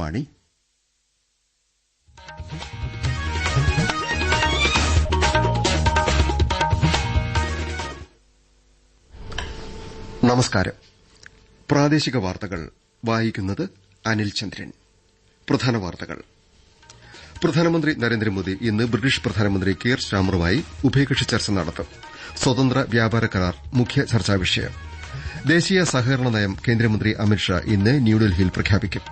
ആകാശവാണി നമസ്കാരം. പ്രാദേശിക വാർത്തകൾ വായിക്കുന്നത് അനിൽചന്ദ്രൻ പ്രധാന വാർത്തകൾ. പ്രധാനമന്ത്രി നരേന്ദ്രമോദി ഇന്ന് ബ്രിട്ടീഷ് പ്രധാനമന്ത്രി കീർ സ്റ്റാമറുമായി ഉഭയകക്ഷി ചർച്ച നടത്തും. സ്വതന്ത്ര വ്യാപാര കരാർ മുഖ്യ ചർച്ചാ വിഷയം. ദേശീയ സഹകരണ നയം കേന്ദ്രമന്ത്രി അമിത്ഷാ ഇന്ന് ന്യൂഡൽഹിയിൽ പ്രഖ്യാപിക്കും.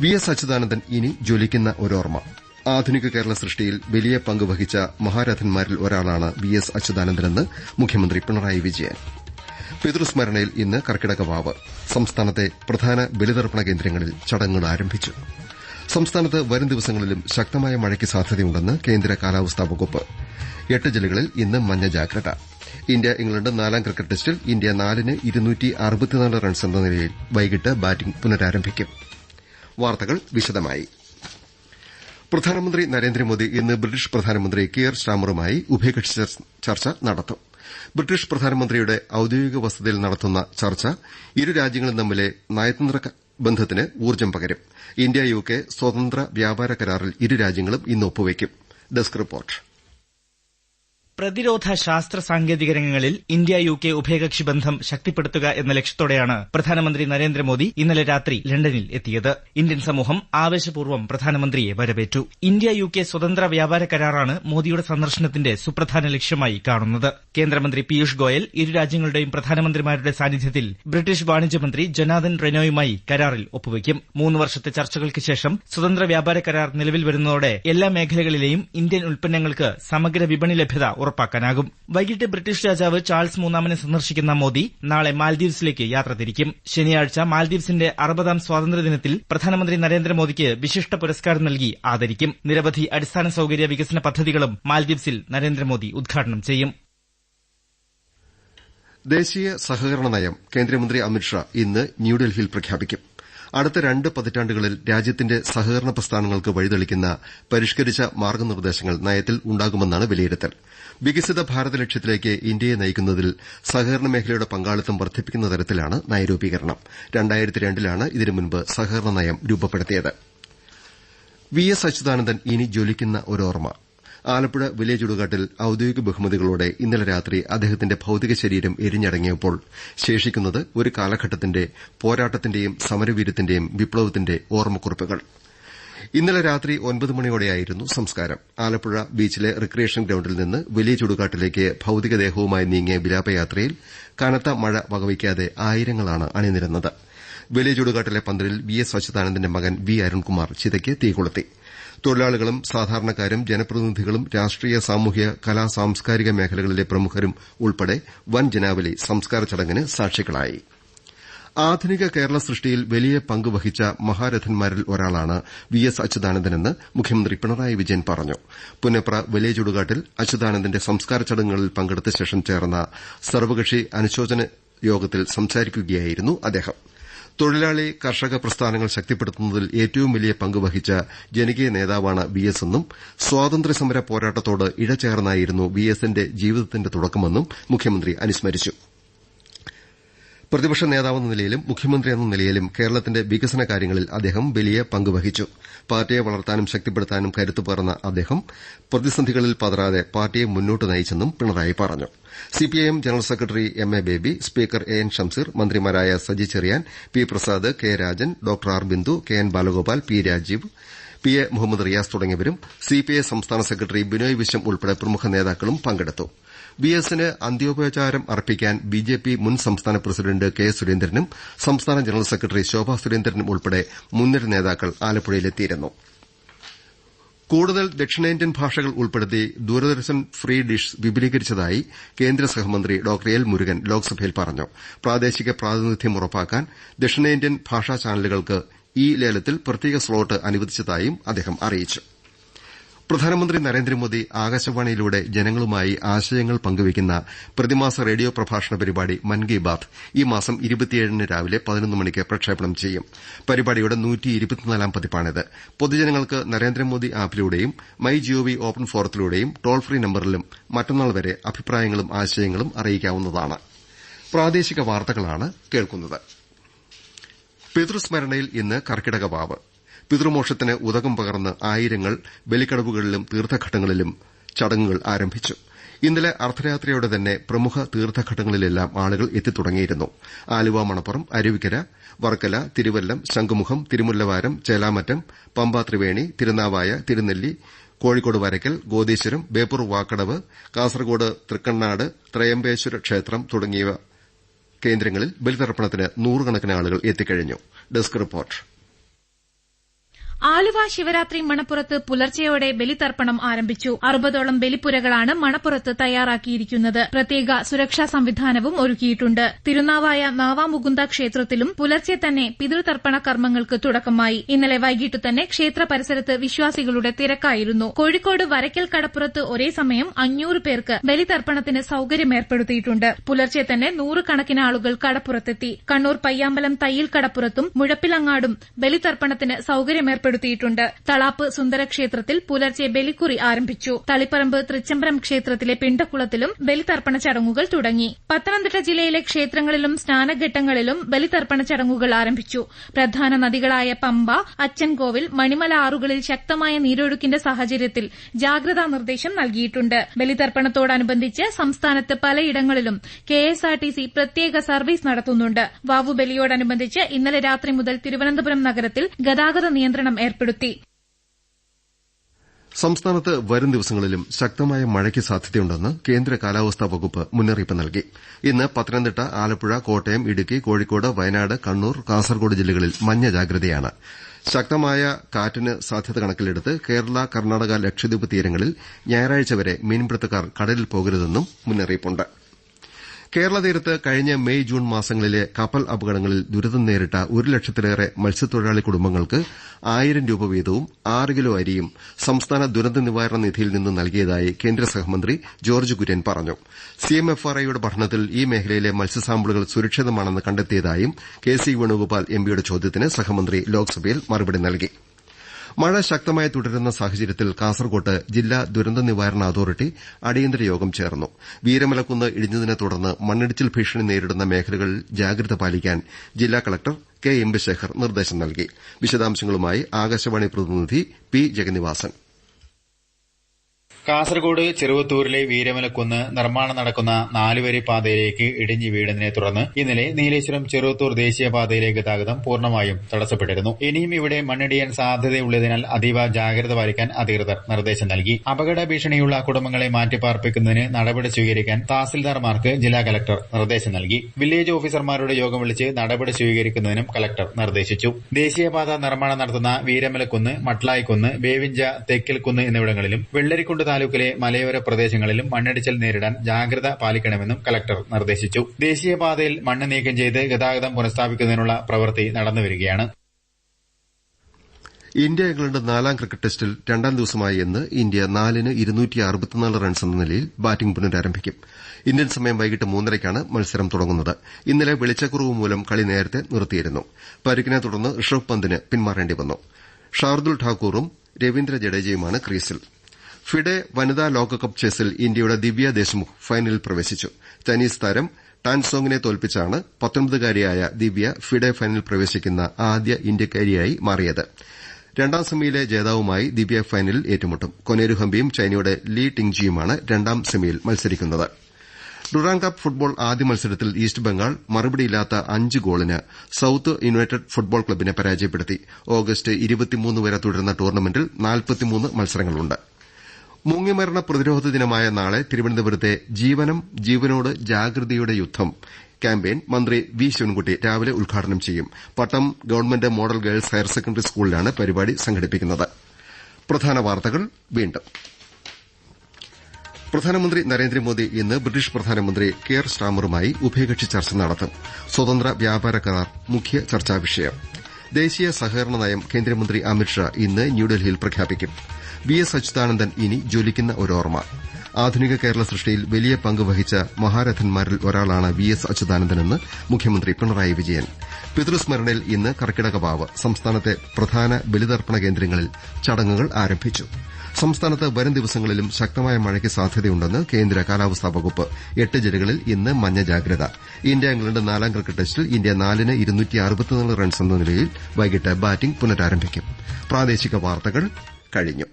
വി എസ് അച്യുതാനന്ദൻ ഇനി ജ്വലിക്കുന്ന ഒരോർമ്മ. ആധുനിക കേരള സൃഷ്ടിയിൽ വലിയ പങ്ക് വഹിച്ച മഹാരഥന്മാരിൽ ഒരാളാണ് വി എസ് അച്യുതാനന്ദനെന്ന് മുഖ്യമന്ത്രി പിണറായി വിജയൻ. പിതൃസ്മരണയിൽ ഇന്ന് കർക്കിടക വാവ്. സംസ്ഥാനത്തെ പ്രധാന ബലിതർപ്പണ കേന്ദ്രങ്ങളിൽ ചടങ്ങുകൾ ആരംഭിച്ചു. സംസ്ഥാനത്ത് വരും ദിവസങ്ങളിലും ശക്തമായ മഴയ്ക്ക് സാധ്യതയുണ്ടെന്ന് കേന്ദ്ര കാലാവസ്ഥാ വകുപ്പ്. എട്ട് ജില്ലകളിൽ ഇന്ന് മഞ്ഞ ജാഗ്രത. ഇന്ത്യ ഇംഗ്ലണ്ട് നാലാം ക്രിക്കറ്റ് ടെസ്റ്റിൽ ഇന്ത്യ നാലിന് റൺസ് എന്ന നിലയിൽ വൈകിട്ട് ബാറ്റിംഗ് പുനരാരംഭിക്കും. വാർത്തകൾ വിശദമായി. പ്രധാനമന്ത്രി നരേന്ദ്രമോദി ഇന്ന് ബ്രിട്ടീഷ് പ്രധാനമന്ത്രി കിയർ സ്റ്റാമറുമായി ഉഭയകക്ഷി ചർച്ച നടത്തും. ബ്രിട്ടീഷ് പ്രധാനമന്ത്രിയുടെ ഔദ്യോഗിക വസതിയിൽ നടത്തുന്ന ചർച്ച ഇരു രാജ്യങ്ങളും തമ്മിലെ നയതന്ത്ര ബന്ധത്തിന് ഊർജം പകരും. ഇന്ത്യ യുകെ സ്വതന്ത്ര വ്യാപാര കരാറിൽ ഇരു രാജ്യങ്ങളും ഇന്ന് ഒപ്പുവയ്ക്കും. Desk report. പ്രതിരോധ ശാസ്ത്ര സാങ്കേതിക രംഗങ്ങളിൽ ഇന്ത്യ യു കെ ഉഭയകക്ഷി ബന്ധം ശക്തിപ്പെടുത്തുക എന്ന ലക്ഷ്യത്തോടെയാണ് പ്രധാനമന്ത്രി നരേന്ദ്രമോദി ഇന്നലെ രാത്രി ലണ്ടനിൽ എത്തിയത്. ഇന്ത്യൻ സമൂഹം ആവേശപൂർവം പ്രധാനമന്ത്രിയെ വരവേറ്റു. ഇന്ത്യ യു കെ സ്വതന്ത്ര വ്യാപാര കരാറാണ് മോദിയുടെ സന്ദർശനത്തിന്റെ സുപ്രധാന ലക്ഷ്യമായി കാണുന്നത്. കേന്ദ്രമന്ത്രി പീയൂഷ് ഗോയൽ ഇരു രാജ്യങ്ങളുടെയും പ്രധാനമന്ത്രിമാരുടെ സാന്നിധ്യത്തിൽ ബ്രിട്ടീഷ് വാണിജ്യമന്ത്രി ജനാദൻ റെനോയുമായി കരാറിൽ ഒപ്പുവയ്ക്കും മൂന്ന് വർഷത്തെ ചർച്ചകൾക്ക് ശേഷം സ്വതന്ത്ര വ്യാപാര കരാർ നിലവിൽ വരുന്നതോടെ എല്ലാ മേഖലകളിലെയും ഇന്ത്യൻ ഉൽപ്പന്നങ്ങൾക്ക് സമഗ്ര വിപണി ലഭ്യത ഉറപ്പാക്കാനാകും. വൈകിട്ട് ബ്രിട്ടീഷ് രാജാവ് ചാൾസ് മൂന്നാമനെ സന്ദർശിക്കുന്ന മോദി നാളെ മാൽദീവ്സിലേക്ക് യാത്ര തിരിക്കും. ശനിയാഴ്ച മാൽദീവ്സിന്റെ അറുപതാം സ്വാതന്ത്ര്യദിനത്തിൽ പ്രധാനമന്ത്രി നരേന്ദ്രമോദിക്ക് വിശിഷ്ട പുരസ്കാരം നൽകി ആദരിക്കും. നിരവധി അടിസ്ഥാന സൌകര്യ വികസന പദ്ധതികളും മാൽദീവ്സിൽ നരേന്ദ്രമോദി ഉദ്ഘാടനം ചെയ്യും. ദേശീയ സഹകരണ നയം കേന്ദ്രമന്ത്രി അമിത്ഷാ ഇന്ന് ന്യൂഡൽഹിയിൽ പ്രഖ്യാപിക്കും. അടുത്ത രണ്ട് പതിറ്റാണ്ടുകളിൽ രാജ്യത്തിന്റെ സഹകരണ പ്രസ്ഥാനങ്ങൾക്ക് വഴിതെളിക്കുന്ന പരിഷ്കരിച്ച മാർഗനിർദ്ദേശങ്ങൾ നയത്തിൽ ഉണ്ടാകുമെന്നാണ് വിലയിരുത്തൽ. വികസിത ഭാരത ലക്ഷ്യത്തിലേക്ക് ഇന്ത്യയെ നയിക്കുന്നതിൽ സഹകരണ മേഖലയുടെ പങ്കാളിത്തം വർദ്ധിപ്പിക്കുന്ന തരത്തിലാണ് നയരൂപീകരണം. ലാണ് ഇതിനു മുൻപ് സഹകരണ നയം രൂപപ്പെടുത്തിയത്. വി എസ് അച്യുതാനന്ദൻ ഇനി ജ്വലിക്കുന്ന ഒരോർമ്മ ആലപ്പുഴ വില്ലേജ് ചുടുകാട്ടിൽ ഔദ്യോഗിക ബഹുമതികളോടെ ഇന്നലെ രാത്രി അദ്ദേഹത്തിന്റെ ഭൌതിക ശരീരം എരിഞ്ഞടങ്ങിയപ്പോൾ ശേഷിക്കുന്നത് ഒരു കാലഘട്ടത്തിന്റെ പോരാട്ടത്തിന്റെയും സമരവീര്യത്തിന്റെയും വിപ്ലവത്തിന്റെ ഓർമ്മക്കുറിപ്പുകൾ. ഇന്നലെ രാത്രി ഒൻപത് മണിയോടെയായിരുന്നു സംസ്കാരം. ആലപ്പുഴ ബീച്ചിലെ റിക്രിയേഷൻ ഗ്രൌണ്ടിൽ നിന്ന് വലിയ ചുടുകാട്ടിലേക്ക് ഭൌതികദേഹവുമായി നീങ്ങിയ വിലാപയാത്രയിൽ കനത്ത മഴ വകവയ്ക്കാതെ ആയിരങ്ങളാണ് അണിനിരന്നത്. വലിയ ചൂടുകാട്ടിലെ പന്തലിൽ വി എസ് അച്യുതാനന്ദന്റെ മകൻ വി അരുൺകുമാർ ചിതയ്ക്ക് തീകൊളുത്തി തൊഴിലാളികളും സാധാരണക്കാരും ജനപ്രതിനിധികളും രാഷ്ട്രീയ സാമൂഹ്യ കലാ സാംസ്കാരിക മേഖലകളിലെ പ്രമുഖരും ഉൾപ്പെടെ വൻ ജനാവലി സംസ്കാര ചടങ്ങിന് സാക്ഷികളായി. ആധുനിക കേരള സൃഷ്ടിയിൽ വലിയ പങ്ക് വഹിച്ച മഹാരഥന്മാരിൽ ഒരാളാണ് വി എസ് അച്യുതാനന്ദനെന്ന് മുഖ്യമന്ത്രി പിണറായി വിജയൻ പറഞ്ഞു. പുന്നപ്ര വലിയ ചുടുകാട്ടിൽ അച്യുതാനന്ദന്റെ സംസ്കാര ചടങ്ങുകളിൽ പങ്കെടുത്ത ശേഷം ചേർന്ന സർവകക്ഷി അനുശോചന യോഗത്തിൽ സംസാരിക്കുകയായിരുന്നു അദ്ദേഹം. തൊഴിലാളി കർഷക പ്രസ്ഥാനങ്ങൾ ശക്തിപ്പെടുത്തുന്നതിൽ ഏറ്റവും വലിയ പങ്ക് വഹിച്ച ജനകീയ നേതാവാണ് വി എസ് എന്നും സ്വാതന്ത്ര്യസമര പോരാട്ടത്തോട് ഇഴചേർന്നായിരുന്നു വി എസിന്റെ ജീവിതത്തിന്റെ തുടക്കമെന്നും മുഖ്യമന്ത്രി അനുസ്മരിച്ചു. പ്രതിപക്ഷ നേതാവെന്ന നിലയിലും മുഖ്യമന്ത്രി എന്ന നിലയിലും കേരളത്തിന്റെ വികസന കാര്യങ്ങളിൽ അദ്ദേഹം വലിയ പങ്ക് വഹിച്ചു. പാർട്ടിയെ വളർത്താനും ശക്തിപ്പെടുത്താനും കരുത്തുപകർന്ന അദ്ദേഹം പ്രതിസന്ധികളിൽ പതറാതെ പാർട്ടിയെ മുന്നോട്ട് നയിച്ചെന്നും പിണറായി പറഞ്ഞു. CPIM general secretary M A Baby speaker A N Shamseer മന്ത്രിമാരായ Saji Cherian P Prasad K Rajan doctor R Bindu K N Balagopal P Rajeev P A Muhammad Riyas തുടങ്ങിയവരും സിപിഐ സംസ്ഥാന സെക്രട്ടറി ബിനോയ് വിശ്വം ഉൾപ്പെടെ പ്രമുഖ നേതാക്കളും പങ്കെടുത്തു. വി എസിന് അന്ത്യോപചാരം അർപ്പിക്കാൻ BJP മുൻ സംസ്ഥാന പ്രസിഡന്റ് കെ സുരേന്ദ്രനും സംസ്ഥാന ജനറൽ സെക്രട്ടറി ശോഭാ സുരേന്ദ്രനും ഉൾപ്പെടെ മുൻനിര നേതാക്കൾ ആലപ്പുഴയിലെത്തിയിരുന്നു. കൂടുതൽ ദക്ഷിണേന്ത്യൻ ഭാഷകൾ ഉൾപ്പെടുത്തി ദൂരദർശൻ ഫ്രീ ഡിഷ് വിപുലീകരിച്ചതായി കേന്ദ്ര സഹമന്ത്രി ഡോക്ടർ എൽ മുരുകൻ ലോക്സഭയിൽ പറഞ്ഞു. പ്രാദേശിക പ്രാതിനിധ്യം ഉറപ്പാക്കാൻ ദക്ഷിണേന്ത്യൻ ഭാഷാ ചാനലുകൾക്ക് ഈ ലേലത്തിൽ പ്രത്യേക സ്ലോട്ട് അനുവദിച്ചതായും അദ്ദേഹം അറിയിച്ചു. പ്രധാനമന്ത്രി നരേന്ദ്രമോദി ആകാശവാണിയിലൂടെ ജനങ്ങളുമായി ആശയങ്ങൾ പങ്കുവയ്ക്കുന്ന പ്രതിമാസ റേഡിയോ പ്രഭാഷണ പരിപാടി മൻ കി ബാത് ഈ മാസം ന് രാവിലെ പതിനൊന്ന് മണിക്ക് പ്രക്ഷേപണം ചെയ്യും. പരിപാടിയുടെ പതിപ്പാണിത്. പൊതുജനങ്ങൾക്ക് നരേന്ദ്രമോദി ആപ്പിലൂടെയും മൈ ജിഒവി ഓപ്പൺ ഫോറത്തിലൂടെയും ടോൾ ഫ്രീ നമ്പറിലും മറ്റന്നാൾ വരെ അഭിപ്രായങ്ങളും ആശയങ്ങളും അറിയിക്കാവുന്നതാണ്. പ്രാദേശിക വാർത്തകളാണ് കേൾക്കുന്നത്. പിതൃസ്മരണയിൽ ഇന്ന് കർക്കിടക വാവ്. പിതൃമോക്ഷത്തിന് ഉതകം പകർന്ന് ആയിരങ്ങൾ ബലിക്കടവുകളിലും തീർത്ഥഘട്ടങ്ങളിലും ചടങ്ങുകൾ ആരംഭിച്ചു. ഇന്നലെ അർദ്ധരാത്രിയോടെ തന്നെ പ്രമുഖ തീർത്ഥഘട്ടങ്ങളിലെല്ലാം ആളുകൾ എത്തിത്തുടങ്ങിയിരുന്നു. ആലുവ മണപ്പുറം അരുവിക്കര വർക്കല തിരുവല്ലം ശംഖുമുഖം തിരുമുല്ലവാരം ചേലാമറ്റം പമ്പ ത്രിവേണി തിരുനാവായ തിരുനെല്ലി കോഴിക്കോട് വരയ്ക്കൽ ഗോദീശ്വരം ബേപ്പൂർ വാക്കടവ് കാസർകോട് തൃക്കണ്ണാട് ത്രയംബേശ്വര ക്ഷേത്രം തുടങ്ങിയ കേന്ദ്രങ്ങളിൽ ബലിതർപ്പണത്തിന് നൂറുകണക്കിന് ആളുകൾ എത്തിക്കഴിഞ്ഞു. Desk report. ആലുവ ശിവരാത്രി മണപ്പുറത്ത് പുലർച്ചെയോടെ ബലിതർപ്പണം ആരംഭിച്ചു. അറുപതോളം ബലിപ്പുരകളാണ് മണപ്പുറത്ത് തയ്യാറാക്കിയിരിക്കുന്നത്. പ്രത്യേക സുരക്ഷാ സംവിധാനവും ഒരുക്കിയിട്ടുണ്ട്. തിരുനാവായ നാവാമുകുന്ദ ക്ഷേത്രത്തിലും പുലർച്ചെ തന്നെ പിതൃതർപ്പണ കർമ്മങ്ങൾക്ക് തുടക്കമായി. ഇന്നലെ വൈകിട്ട് തന്നെ ക്ഷേത്ര പരിസരത്ത് വിശ്വാസികളുടെ തിരക്കായിരുന്നു. കോഴിക്കോട് വരയ്ക്കൽ കടപ്പുറത്ത് ഒരേ സമയം അഞ്ഞൂറ് പേർക്ക് ബലിതർപ്പണത്തിന് സൌകര്യമേർപ്പെടുത്തിയിട്ടുണ്ട് പുലർച്ചെ തന്നെ നൂറുകണക്കിന് ആളുകൾ കടപ്പുറത്തെത്തി. കണ്ണൂർ പയ്യാമ്പലം തയ്യിൽ കടപ്പുറത്തും മുഴപ്പിലങ്ങാടും ബലിതർപ്പണത്തിന് സൌകര്യമേർപ്പെടുത്തി ഏർപ്പെടുത്തിയിട്ടുണ്ട് തളാപ്പ് സുന്ദരക്ഷേത്രത്തിൽ പുലർച്ചെ ബലിക്കുറി ആരംഭിച്ചു. തളിപ്പറമ്പ് തൃച്ചംബരം ക്ഷേത്രത്തിലെ പിണ്ടക്കുളത്തിലും ബലിതർപ്പണ ചടങ്ങുകൾ തുടങ്ങി. പത്തനംതിട്ട ജില്ലയിലെ ക്ഷേത്രങ്ങളിലും സ്നാനഘട്ടങ്ങളിലും ബലിതർപ്പണ ചടങ്ങുകൾ ആരംഭിച്ചു. പ്രധാന നദികളായ പമ്പ അച്ചൻകോവിൽ മണിമല ആറുകളിൽ ശക്തമായ നീരൊഴുക്കിന്റെ സാഹചര്യത്തിൽ ജാഗ്രതാ നിർദ്ദേശം നൽകിയിട്ടുണ്ട്. ബലിതർപ്പണത്തോടനുബന്ധിച്ച് സംസ്ഥാനത്ത് പലയിടങ്ങളിലും K S R T C പ്രത്യേക സർവീസ് നടത്തുന്നുണ്ട്. വാവുബലിയോടനുബന്ധിച്ച് ഇന്നലെ രാത്രി മുതൽ തിരുവനന്തപുരം നഗരത്തിൽ ഗതാഗത നിയന്ത്രണം ഏർപ്പെടുത്തി. സംസ്ഥാനത്ത് വരും ദിവസങ്ങളിലും ശക്തമായ മഴയ്ക്ക് സാധ്യതയുണ്ടെന്ന് കേന്ദ്ര കാലാവസ്ഥാ വകുപ്പ് മുന്നറിയിപ്പ് നൽകി. ഇന്ന് പത്തനംതിട്ട ആലപ്പുഴ കോട്ടയം ഇടുക്കി കോഴിക്കോട് വയനാട് കണ്ണൂർ കാസർകോട് ജില്ലകളിൽ മഞ്ഞ ജാഗ്രതയാണ്. ശക്തമായ കാറ്റിന് സാധ്യത കണക്കിലെടുത്ത് കേരള കർണാടക ലക്ഷദ്വീപ് തീരങ്ങളിൽ ഞായറാഴ്ച വരെ മീൻപിടുത്തക്കാർ കടലിൽ പോകരുതെന്നും മുന്നറിയിപ്പുണ്ട്. കേരള തീരത്ത് കഴിഞ്ഞ മെയ് ജൂൺ മാസങ്ങളിലെ കപ്പൽ അപകടങ്ങളിൽ ദുരിതം നേരിട്ട ഒരു ലക്ഷത്തിലേറെ മത്സ്യത്തൊഴിലാളി കുടുംബങ്ങൾക്ക് ആയിരം രൂപ വീതവും ആറ് കിലോ അരിയും സംസ്ഥാന ദുരന്ത നിവാരണ നിധിയിൽ നിന്ന് നൽകിയതായി കേന്ദ്ര സഹമന്ത്രി ജോർജ് കുര്യൻ പറഞ്ഞു. സിഎംഎഫ്ആർഐയുടെ പഠനത്തിൽ ഈ മേഖലയിലെ മത്സ്യസാമ്പിളുകൾ സുരക്ഷിതമാണെന്ന് കണ്ടെത്തിയതായും കെ സി വേണുഗോപാൽ എംപിയുടെ ചോദ്യത്തിന് സഹമന്ത്രി ലോക്സഭയിൽ മറുപടി നൽകി. മഴ ശക്തമായി തുടരുന്ന സാഹചര്യത്തിൽ കാസർകോട്ട് ജില്ലാ ദുരന്ത നിവാരണ അതോറിറ്റി അടിയന്തര യോഗം ചേർന്നു. വീരമലക്കുന്ന് ഇടിഞ്ഞതിനെ തുടർന്ന് മണ്ണിടിച്ചിൽ ഭീഷണി നേരിടുന്ന മേഖലകളിൽ ജാഗ്രത പാലിക്കാൻ ജില്ലാ കളക്ടർ കെ എംബിശേഖർ നിർദ്ദേശം നൽകി. വിശദാംശങ്ങളുമായി ആകാശവാണി പ്രതിനിധി പി ജഗന്നിവാസൻ. കാസർഗോഡ് ചെറുവത്തൂരിലെ വീരമലക്കുന്ന് നിർമ്മാണം നടക്കുന്ന നാലുവരി പാതയിലേക്ക് ഇടിഞ്ഞു വീടിനെ തുടർന്ന് ഇന്നലെ നീലേശ്വരം ചെറുവത്തൂർ ദേശീയപാതയിലെ ഗതാഗതം പൂർണമായും തടസ്സപ്പെട്ടിരുന്നു. ഇനിയും ഇവിടെ മണ്ണിടിയാൻ സാധ്യതയുള്ളതിനാൽ അതീവ ജാഗ്രത പാലിക്കാൻ അധികൃതർ നിർദ്ദേശം നൽകി. അപകട ഭീഷണിയുള്ള കുടുംബങ്ങളെ മാറ്റിപ്പാർപ്പിക്കുന്നതിന് നടപടി സ്വീകരിക്കാൻ തഹസിൽദാർമാർക്ക് ജില്ലാ കലക്ടർ നിർദ്ദേശം നൽകി. വില്ലേജ് ഓഫീസർമാരുടെ യോഗം വിളിച്ച് നടപടി സ്വീകരിക്കുന്നതിനും കലക്ടർ നിർദ്ദേശിച്ചു. ദേശീയപാത നിർമ്മാണം നടത്തുന്ന വീരമലക്കുന്ന് മട്ലായിക്കുന്ന് വേവിഞ്ച തെക്കിൽക്കുന്ന് എന്നിവിടങ്ങളിലും വെള്ളരിക്കുണ്ട് താലൂക്കിലെ മലയോര പ്രദേശങ്ങളിലും മണ്ണിടിച്ചിൽ നേരിടാൻ ജാഗ്രത പാലിക്കണമെന്നും കലക്ടർ നിർദ്ദേശിച്ചു. ദേശീയപാതയിൽ മണ്ണ് നീക്കം ചെയ്ത് ഗതാഗതം പുനഃസ്ഥാപിക്കുന്നതിനുള്ള പ്രവൃത്തി നടന്നുവരികയാണ് ഇന്ത്യ ഇംഗ്ലണ്ട് നാലാം ക്രിക്കറ്റ് ടെസ്റ്റിൽ രണ്ടാം ദിവസമായ ഇന്ന് ഇന്ത്യ നാലിന് റൺസ് എന്ന നിലയിൽ ബാറ്റിംഗ് പുനരാരംഭിക്കും. ഇന്ത്യൻ സമയം വൈകിട്ട് മൂന്നരയ്ക്കാണ് മത്സരം തുടങ്ങുന്നത്. ഇന്നലെ വെളിച്ചക്കുറവ് മൂലം കളി നേരത്തെ നിർത്തിയിരുന്നു. പരിക്കിനെ തുടർന്ന് ഋഷഭ് പന്തിന് പിന്മാറേണ്ടി വന്നു. ഷാർദുൽ ഠാക്കൂറും രവീന്ദ്ര ജഡേജയുമാണ് ക്രീസിൽ. ഫിഡെ വനിതാ ലോകകപ്പ് ചെസ്സിൽ ഇന്ത്യയുടെ ദിവ്യ ദേശ്മുഖ് ഫൈനലിൽ പ്രവേശിച്ചു. ചൈനീസ് താരം ടാൻസോങ്ങിനെ തോൽപ്പിച്ചാണ് പത്തൊൻപതുകാരിയായ ദിവ്യ ഫിഡെ ഫൈനലിൽ പ്രവേശിക്കുന്ന ആദ്യ ഇന്ത്യക്കാരിയായി മാറിയത്. രണ്ടാം സെമിയിലെ ജേതാവുമായി ദിവ്യ ഫൈനലിൽ ഏറ്റുമുട്ടും. കൊനേരു ഹംപിയും ചൈനയുടെ ലീ ടിങ്ജിയുമാണ് രണ്ടാം സെമിയിൽ മത്സരിക്കുന്നത്. ഡുറാങ് കപ്പ് ഫുട്ബോൾ ആദ്യ മത്സരത്തിൽ ഈസ്റ്റ് ബംഗാൾ മറുപടിയില്ലാത്ത അഞ്ച് ഗോളിന് സൌത്ത് യുണൈറ്റഡ് ഫുട്ബോൾ ക്ലബിനെ പരാജയപ്പെടുത്തി. ഓഗസ്റ്റ് വരെ തുടരുന്ന ടൂർണമെന്റിൽ മത്സരങ്ങളുണ്ട്. മുങ്ങിമരണ പ്രതിരോധ ദിനമായ നാളെ തിരുവനന്തപുരത്തെ ജീവനം ജീവനോട് ജാഗ്രതയുടെ യുദ്ധം ക്യാമ്പയിൻ മന്ത്രി വി ശിവൻകുട്ടി രാവിലെ ഉദ്ഘാടനം ചെയ്യും. Pattom government model girls higher secondary സ്കൂളിലാണ് പരിപാടി സംഘടിപ്പിക്കുന്നത്. പ്രധാനമന്ത്രി നരേന്ദ്രമോദി ഇന്ന് ബ്രിട്ടീഷ് പ്രധാനമന്ത്രി കെയർ സ്റ്റാമറുമായി ഉഭയകക്ഷി ചർച്ച നടത്തും. സ്വതന്ത്ര വ്യാപാര കരാർ മുഖ്യ ചർച്ചാ വിഷയം. ദേശീയ സഹകരണ നയം കേന്ദ്രമന്ത്രി അമിത്ഷാ ഇന്ന് ന്യൂഡൽഹിയിൽ പ്രഖ്യാപിക്കും. വി എസ് അച്യുതാനന്ദൻ ഇനി ജ്വലിക്കുന്ന ഒരോർമ്മ. ആധുനിക കേരള സൃഷ്ടിയിൽ വലിയ പങ്ക് വഹിച്ച മഹാരഥന്മാരിൽ ഒരാളാണ് വി എസ് അച്യുതാനന്ദനെന്ന് മുഖ്യമന്ത്രി പിണറായി വിജയൻ. പിതൃസ്മരണയിൽ ഇന്ന് കർക്കിടക വാവ് സംസ്ഥാനത്തെ പ്രധാന ബലിതർപ്പണ കേന്ദ്രങ്ങളിൽ ചടങ്ങുകൾ ആരംഭിച്ചു. സംസ്ഥാനത്ത് വരും ദിവസങ്ങളിലും ശക്തമായ മഴയ്ക്ക് സാധ്യതയുണ്ടെന്ന് കേന്ദ്ര കാലാവസ്ഥാ വകുപ്പ് എട്ട് ജില്ലകളിൽ ഇന്ന് മഞ്ഞ ജാഗ്രത. ഇന്ത്യ ഇംഗ്ലണ്ട് നാലാം ക്രിക്കറ്റ് ടെസ്റ്റിൽ ഇന്ത്യ നാലിന് റൺസ് എന്ന നിലയിൽ വൈകിട്ട് ബാറ്റിംഗ് പുനരാരംഭിക്കും. പ്രാദേശിക വാർത്തകൾ കഴിഞ്ഞു.